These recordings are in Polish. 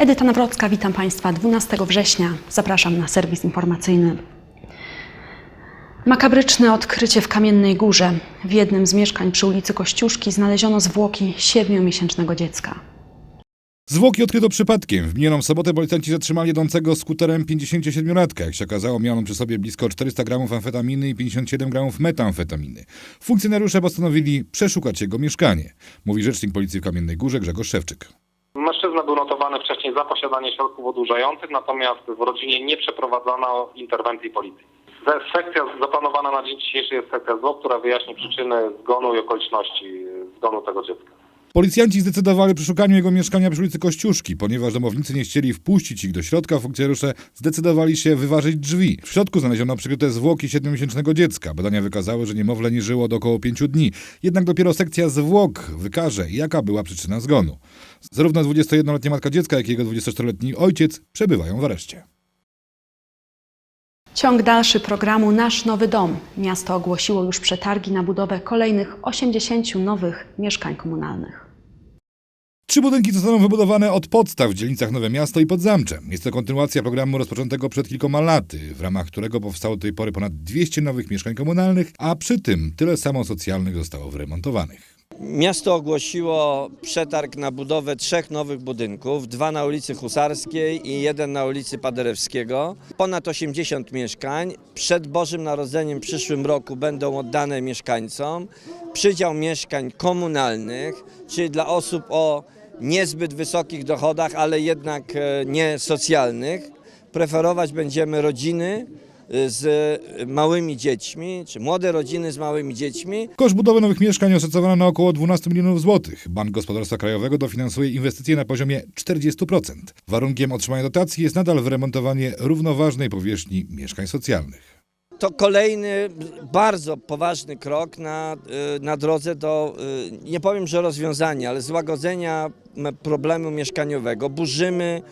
Edyta Nawrocka, witam Państwa 12 września. Zapraszam na serwis informacyjny. Makabryczne odkrycie w Kamiennej Górze. W jednym z mieszkań przy ulicy Kościuszki znaleziono zwłoki siedmiomiesięcznego dziecka. Zwłoki odkryto przypadkiem. W minioną sobotę policjanci zatrzymali jadącego skuterem 57-latka. Jak się okazało, miał on przy sobie blisko 400 gramów amfetaminy i 57 gramów metamfetaminy. Funkcjonariusze postanowili przeszukać jego mieszkanie, mówi rzecznik policji w Kamiennej Górze Grzegorz Szewczyk. Mężczyzna był notowany wcześniej za posiadanie środków odurzających, natomiast w rodzinie nie przeprowadzono interwencji policji. Sekcja zaplanowana na dzień dzisiejszy jest sekcja zwłok, która wyjaśni przyczyny zgonu i okoliczności zgonu tego dziecka. Policjanci zdecydowali o przeszukaniu jego mieszkania przy ulicy Kościuszki. Ponieważ domownicy nie chcieli wpuścić ich do środka, funkcjonariusze zdecydowali się wyważyć drzwi. W środku znaleziono przykryte zwłoki 7-miesięcznego dziecka. Badania wykazały, że niemowlę nie żyło od około 5 dni. Jednak dopiero sekcja zwłok wykaże, jaka była przyczyna zgonu. Zarówno 21-letnia matka dziecka, jak i jego 24-letni ojciec przebywają w areszcie. Ciąg dalszy programu Nasz Nowy Dom. Miasto ogłosiło już przetargi na budowę kolejnych 80 nowych mieszkań komunalnych. Trzy budynki zostaną wybudowane od podstaw w dzielnicach Nowe Miasto i Podzamcze. Jest to kontynuacja programu rozpoczętego przed kilkoma laty, w ramach którego powstało do tej pory ponad 200 nowych mieszkań komunalnych, a przy tym tyle samo socjalnych zostało wyremontowanych. Miasto ogłosiło przetarg na budowę trzech nowych budynków, dwa na ulicy Husarskiej i jeden na ulicy Paderewskiego. Ponad 80 mieszkań. Przed Bożym Narodzeniem w przyszłym roku będą oddane mieszkańcom. Przydział mieszkań komunalnych, czyli dla osób o niezbyt wysokich dochodach, ale jednak e, nie socjalnych. Preferować będziemy rodziny z małymi dziećmi, czy młode rodziny z małymi dziećmi. Koszt budowy nowych mieszkań oszacowano na około 12 milionów złotych. Bank Gospodarstwa Krajowego dofinansuje inwestycje na poziomie 40%. Warunkiem otrzymania dotacji jest nadal wyremontowanie równoważnej powierzchni mieszkań socjalnych. To kolejny bardzo poważny krok na, y, na drodze do, y, nie powiem, że rozwiązania, ale złagodzenia problemu mieszkaniowego. Burzymy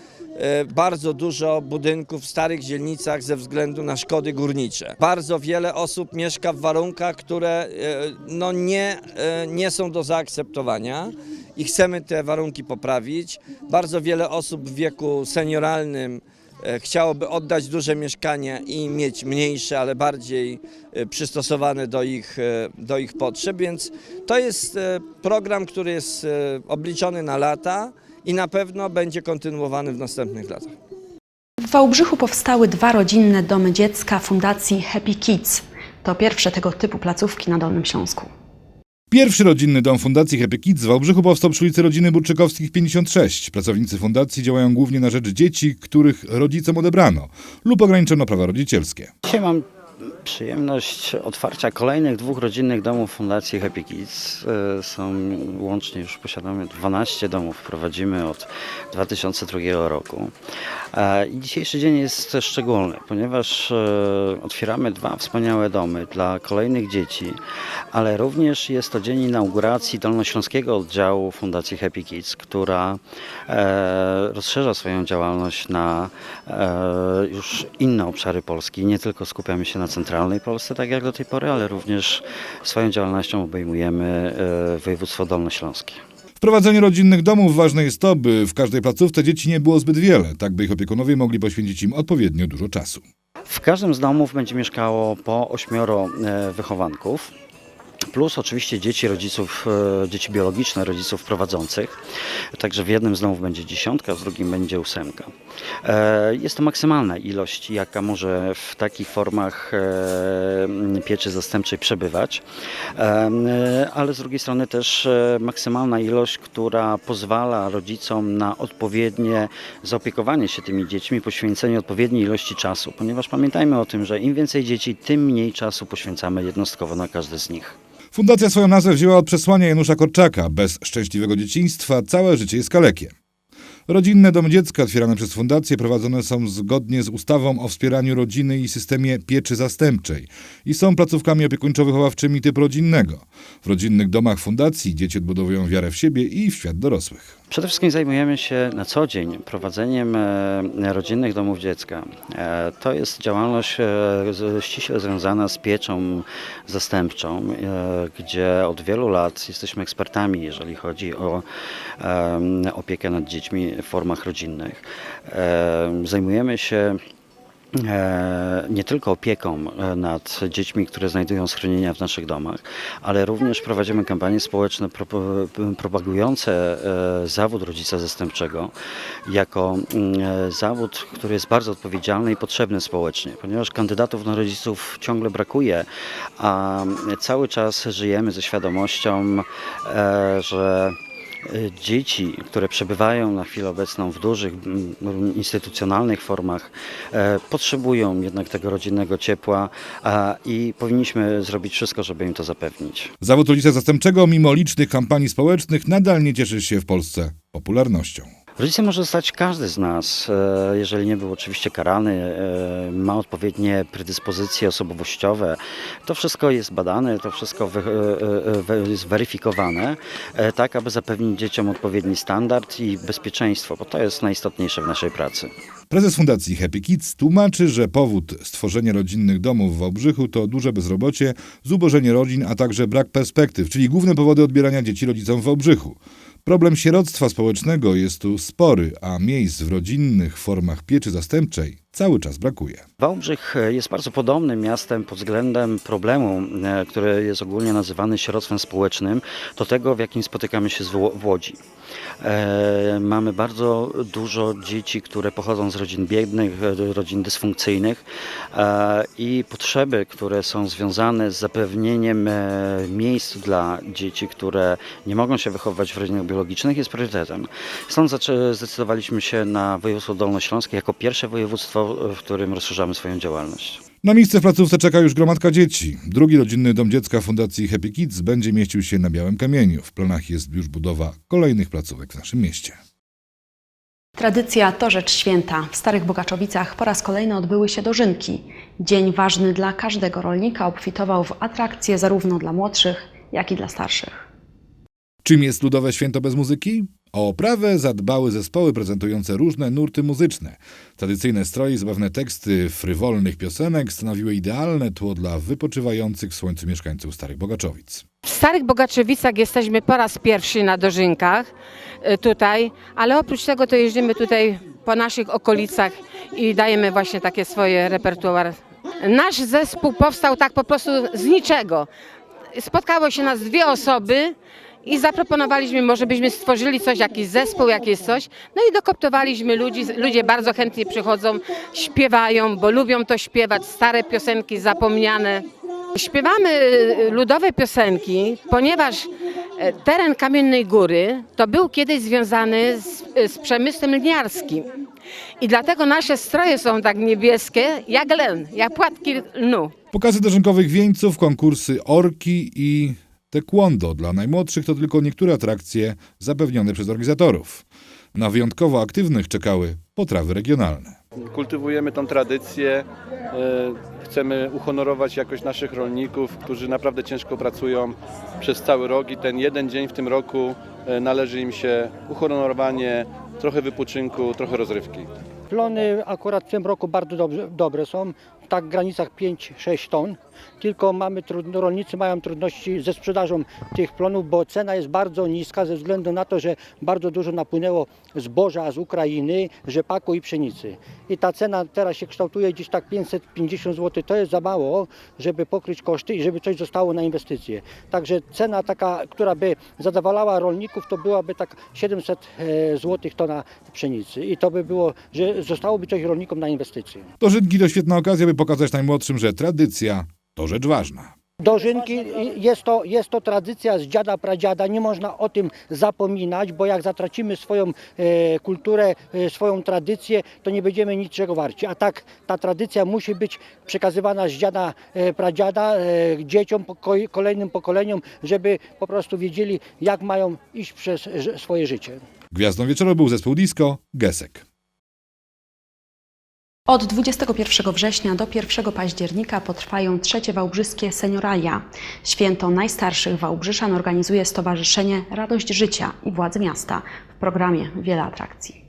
bardzo dużo budynków w starych dzielnicach ze względu na szkody górnicze. Bardzo wiele osób mieszka w warunkach, które y, no nie, y, nie są do zaakceptowania i chcemy te warunki poprawić. Bardzo wiele osób w wieku senioralnym e, chciałoby oddać duże mieszkanie i mieć mniejsze, ale bardziej e, przystosowane do ich, e, do ich potrzeb, więc to jest e, program, który jest e, obliczony na lata i na pewno będzie kontynuowany w następnych latach. W Wałbrzychu powstały dwa rodzinne domy dziecka Fundacji Happy Kids. To pierwsze tego typu placówki na Dolnym Śląsku. Pierwszy rodzinny dom Fundacji Happy Kids w Wałbrzychu powstał przy ulicy Rodziny Burczykowskich 56. Pracownicy fundacji działają głównie na rzecz dzieci, których rodzicom odebrano lub ograniczono prawa rodzicielskie. Dzisiaj mam przyjemność otwarcia kolejnych dwóch rodzinnych domów Fundacji Happy Kids. E, Są łącznie już posiadamy 12 domów, prowadzimy od 2002 roku. E, I dzisiejszy dzień jest szczególny, ponieważ e, otwieramy dwa wspaniałe domy dla kolejnych dzieci, ale również jest to dzień inauguracji dolnośląskiego oddziału Fundacji Happy Kids, która rozszerza swoją działalność na już inne obszary Polski. Nie tylko skupiamy się na centralnej Polsce, tak jak do tej pory, ale również swoją działalnością obejmujemy e, województwo dolnośląskie. W prowadzeniu rodzinnych domów ważne jest to, by w każdej placówce dzieci nie było zbyt wiele, tak by ich opiekunowie mogli poświęcić im odpowiednio dużo czasu. W każdym z domów będzie mieszkało po ośmioro e, wychowanków. Plus oczywiście dzieci rodziców, e, dzieci biologiczne rodziców prowadzących. Także w jednym z domów będzie dziesiątka, w drugim będzie ósemka. E, Jest to maksymalna ilość, jaka może w takich formach e, pieczy zastępczej przebywać, ale z drugiej strony też maksymalna ilość, która pozwala rodzicom na odpowiednie zaopiekowanie się tymi dziećmi, poświęcenie odpowiedniej ilości czasu, ponieważ pamiętajmy o tym, że im więcej dzieci, tym mniej czasu poświęcamy jednostkowo na każde z nich. Fundacja swoją nazwę wzięła od przesłania Janusza Korczaka. Bez szczęśliwego dzieciństwa całe życie jest kalekie. Rodzinne domy dziecka otwierane przez fundację prowadzone są zgodnie z ustawą o wspieraniu rodziny i systemie pieczy zastępczej i są placówkami opiekuńczo-wychowawczymi typu rodzinnego. W rodzinnych domach fundacji dzieci odbudowują wiarę w siebie i w świat dorosłych. Przede wszystkim zajmujemy się na co dzień prowadzeniem e, rodzinnych domów dziecka. E, To jest działalność e, ściśle związana z pieczą zastępczą, gdzie od wielu lat jesteśmy ekspertami, jeżeli chodzi o opiekę nad dziećmi formach rodzinnych. Zajmujemy się e, nie tylko opieką e, nad dziećmi, które znajdują schronienia w naszych domach, ale również prowadzimy kampanie społeczne propagujące e, zawód rodzica zastępczego jako mm, zawód, który jest bardzo odpowiedzialny i potrzebny społecznie, ponieważ kandydatów na rodziców ciągle brakuje, a cały czas żyjemy ze świadomością, że Dzieci, które przebywają na chwilę obecną w dużych instytucjonalnych formach, e, potrzebują jednak tego rodzinnego ciepła i powinniśmy zrobić wszystko, żeby im to zapewnić. Zawód rodzica zastępczego, mimo licznych kampanii społecznych, nadal nie cieszy się w Polsce popularnością. Rodzicem może zostać każdy z nas, e, jeżeli nie był oczywiście karany, e, ma odpowiednie predyspozycje osobowościowe. To wszystko jest badane, to wszystko e, jest weryfikowane, tak aby zapewnić dzieciom odpowiedni standard i bezpieczeństwo, bo to jest najistotniejsze w naszej pracy. Prezes Fundacji Happy Kids tłumaczy, że powód stworzenia rodzinnych domów w Wałbrzychu to duże bezrobocie, zubożenie rodzin, a także brak perspektyw, czyli główne powody odbierania dzieci rodzicom w Wałbrzychu. Problem sieroctwa społecznego jest tu spory, a miejsc w rodzinnych formach pieczy zastępczej cały czas brakuje. Wałbrzych jest bardzo podobnym miastem pod względem problemu, e, który jest ogólnie nazywany sieroctwem społecznym, do tego, w jakim spotykamy się w Łodzi. E, mamy bardzo dużo dzieci, które pochodzą z rodzin biednych, e, rodzin dysfunkcyjnych i potrzeby, które są związane z zapewnieniem miejsc dla dzieci, które nie mogą się wychowywać w rodzinach biologicznych jest priorytetem. Stąd zdecydowaliśmy się na województwo dolnośląskie jako pierwsze województwo, w którym rozszerzamy swoją działalność. Na miejsce w placówce czeka już gromadka dzieci. Drugi rodzinny dom dziecka Fundacji Happy Kids będzie mieścił się na Białym Kamieniu. W planach jest już budowa kolejnych placówek w naszym mieście. Tradycja to rzecz święta. W Starych Bogaczowicach po raz kolejny odbyły się dożynki. Dzień ważny dla każdego rolnika obfitował w atrakcje zarówno dla młodszych, jak i dla starszych. Czym jest ludowe święto bez muzyki? O oprawę zadbały zespoły prezentujące różne nurty muzyczne. Tradycyjne stroje i zabawne teksty frywolnych piosenek stanowiły idealne tło dla wypoczywających w słońcu mieszkańców Starych Bogaczowic. W Starych Bogaczewicach jesteśmy po raz pierwszy na dożynkach y, tutaj, ale oprócz tego to jeździmy tutaj po naszych okolicach i dajemy właśnie takie swoje repertuar. Nasz zespół powstał tak po prostu z niczego. Spotkało się nas dwie osoby i zaproponowaliśmy, może byśmy stworzyli coś, jakiś zespół, jakieś coś. No i dokoptowaliśmy ludzi. Ludzie bardzo chętnie przychodzą, śpiewają, bo lubią to śpiewać, stare piosenki zapomniane. Śpiewamy y, ludowe piosenki, ponieważ e, teren Kamiennej Góry to był kiedyś związany z, z przemysłem lniarskim. I dlatego nasze stroje są tak niebieskie, jak len, jak płatki lnu. Pokazy dożynkowych wieńców, konkursy orki i taekwondo dla najmłodszych to tylko niektóre atrakcje zapewnione przez organizatorów. Na wyjątkowo aktywnych czekały potrawy regionalne. kultywujemy tą tradycję, e, chcemy uhonorować jakoś naszych rolników, którzy naprawdę ciężko pracują przez cały rok i ten jeden dzień w tym roku e, należy im się uhonorowanie, trochę wypoczynku, trochę rozrywki. Plony akurat w tym roku bardzo dobrze, dobre są, tak w granicach 5-6 ton, tylko mamy trudno, rolnicy mają trudności ze sprzedażą tych plonów, bo cena jest bardzo niska ze względu na to, że bardzo dużo napłynęło zboża z Ukrainy, rzepaku i pszenicy. I ta cena teraz się kształtuje gdzieś tak 550 zł, to jest za mało, żeby pokryć koszty i żeby coś zostało na inwestycje. Także cena taka, która by zadowalała rolników, to byłaby tak 700 zł tona pszenicy i to by było, że zostałoby coś rolnikom na inwestycje. Dożynki to świetna okazja, by pokazać najmłodszym, że tradycja to rzecz ważna. Dożynki jest to, jest to tradycja z dziada pradziada, nie można o tym zapominać, bo jak zatracimy swoją e, kulturę, e, swoją tradycję, to nie będziemy niczego warci. A tak ta tradycja musi być przekazywana z dziada e, pradziada e, dzieciom, poko- kolejnym pokoleniom, żeby po prostu wiedzieli, jak mają iść przez swoje życie. Gwiazdą wieczoru był zespół disco Gesek. Od 21 września do 1 października potrwają trzecie wałbrzyskie senioralia. Święto najstarszych Wałbrzyczan organizuje Stowarzyszenie Radość Życia i Władze Miasta. W programie wiele atrakcji.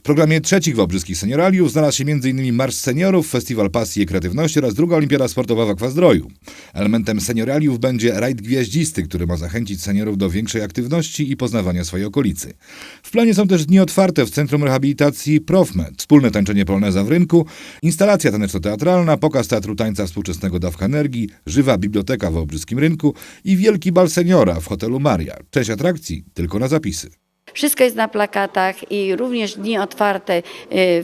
W programie trzecich Wałbrzyskich Senioraliów znalazł się m.in. Marsz Seniorów, Festiwal Pasji i Kreatywności oraz druga Olimpiada Sportowa w Akwazdroju. Elementem Senioraliów będzie rajd gwiaździsty, który ma zachęcić seniorów do większej aktywności i poznawania swojej okolicy. W planie są też dni otwarte w Centrum Rehabilitacji Profmed, wspólne tańczenie poloneza w rynku, instalacja taneczno-teatralna, pokaz teatru tańca współczesnego Dawka Energii, żywa biblioteka w Wałbrzyskim Rynku i wielki bal seniora w hotelu Maria. Część atrakcji tylko na zapisy. Wszystko jest na plakatach i również dni otwarte y,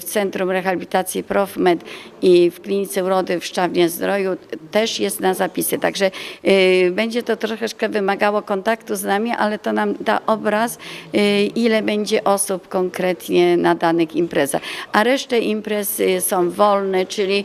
w Centrum Rehabilitacji Profmed i w Klinice Urody w Szczawnie Zdroju też jest na zapisy. Także y, będzie to troszeczkę wymagało kontaktu z nami, ale to nam da obraz, y, ile będzie osób konkretnie na danych imprezach. A resztę imprez są wolne, czyli,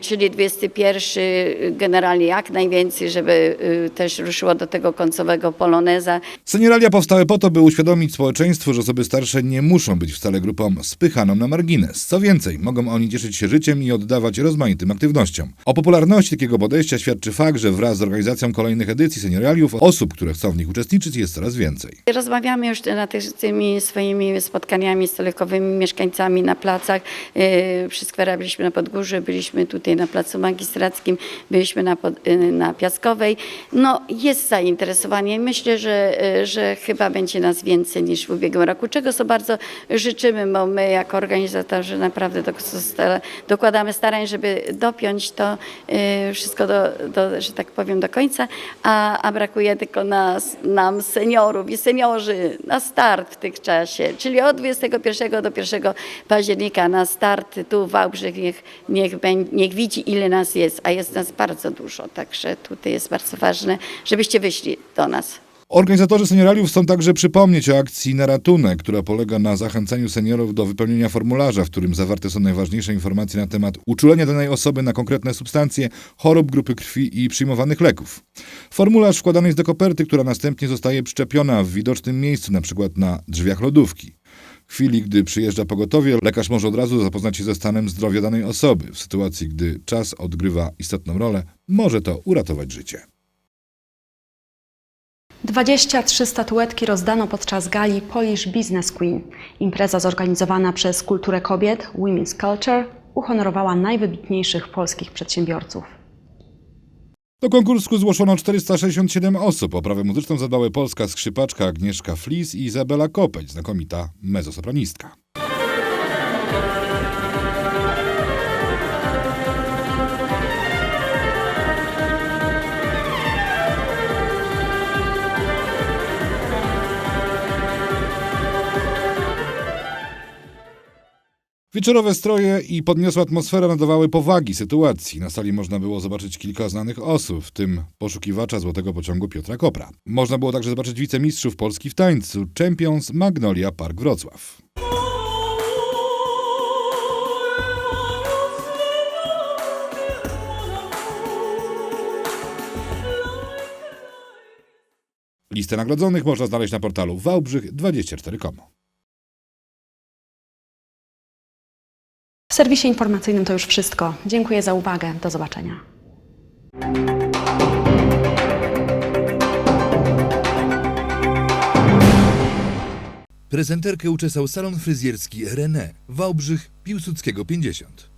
czyli 21 generalnie jak najwięcej, żeby też ruszyło do tego końcowego poloneza. Senioralia powstały po to, by uświadomić społeczeństwu, że osoby starsze nie muszą być wcale grupą spychaną na margines. Co więcej, mogą oni cieszyć się życiem i oddawać rozmaitym aktywnościom. O popularności takiego podejścia świadczy fakt, że wraz z organizacją kolejnych edycji senioraliów osób, które chcą w nich uczestniczyć jest coraz więcej. Rozmawiamy już na tych, tymi swoimi spotkaniami stolikowymi, mieszkańcami na placach. Przy skwerach byliśmy na Podgórzu, byliśmy tutaj na Placu Magistrackim, byliśmy na, yy, na Piaskowej. No jest zainteresowanie. Myślę, że, yy, że chyba będzie nas więcej niż w ubiegłym roku, czego sobie bardzo życzymy, bo my jako organizatorzy naprawdę dokładamy starań, żeby dopiąć to yy, wszystko do, do, że tak powiem, do końca, a, a brakuje tylko nas, nam seniorów i seniorzy na start w tym czasie, czyli od 21 do 1 października na start tu w Wałbrzych niech, niech, niech widzi ile nas jest, a jest nas bardzo dużo, także tutaj jest bardzo ważne, żebyście wyszli do nas. Organizatorzy senioraliów chcą także przypomnieć o akcji na ratunek, która polega na zachęceniu seniorów do wypełnienia formularza, w którym zawarte są najważniejsze informacje na temat uczulenia danej osoby na konkretne substancje, chorób grupy krwi i przyjmowanych leków. Formularz wkładany jest do koperty, która następnie zostaje przyczepiona w widocznym miejscu, np. na drzwiach lodówki. W chwili, gdy przyjeżdża pogotowie, lekarz może od razu zapoznać się ze stanem zdrowia danej osoby. W sytuacji, gdy czas odgrywa istotną rolę, może to uratować życie. 23 statuetki rozdano podczas gali Polish Business Queen. Impreza zorganizowana przez Kulturę Kobiet, Women's Culture, uhonorowała najwybitniejszych polskich przedsiębiorców. Do konkursu zgłoszono 467 osób. O prawę muzyczną zadbały polska skrzypaczka Agnieszka Flis i Izabela Kopeć, znakomita mezzosopranistka. Wieczorowe stroje i podniosła atmosfera nadawały powagi sytuacji. Na sali można było zobaczyć kilka znanych osób, w tym poszukiwacza złotego pociągu Piotra Kopra. Można było także zobaczyć wicemistrzów Polski w tańcu, Champions Magnolia Park Wrocław. Listę nagrodzonych można znaleźć na portalu wałbrzych24.com. serwisie informacyjnym to już wszystko. Dziękuję za uwagę. Do zobaczenia. Prezenterkę uczesał salon fryzjerski René, Wałbrzych, Piłsudskiego 50.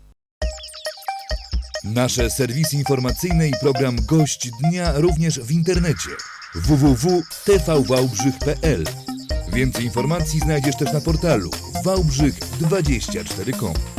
Nasze serwisy informacyjne i program Gość Dnia również w internecie www.tvwałbrzych.pl Więcej informacji znajdziesz też na portalu wałbrzych24.com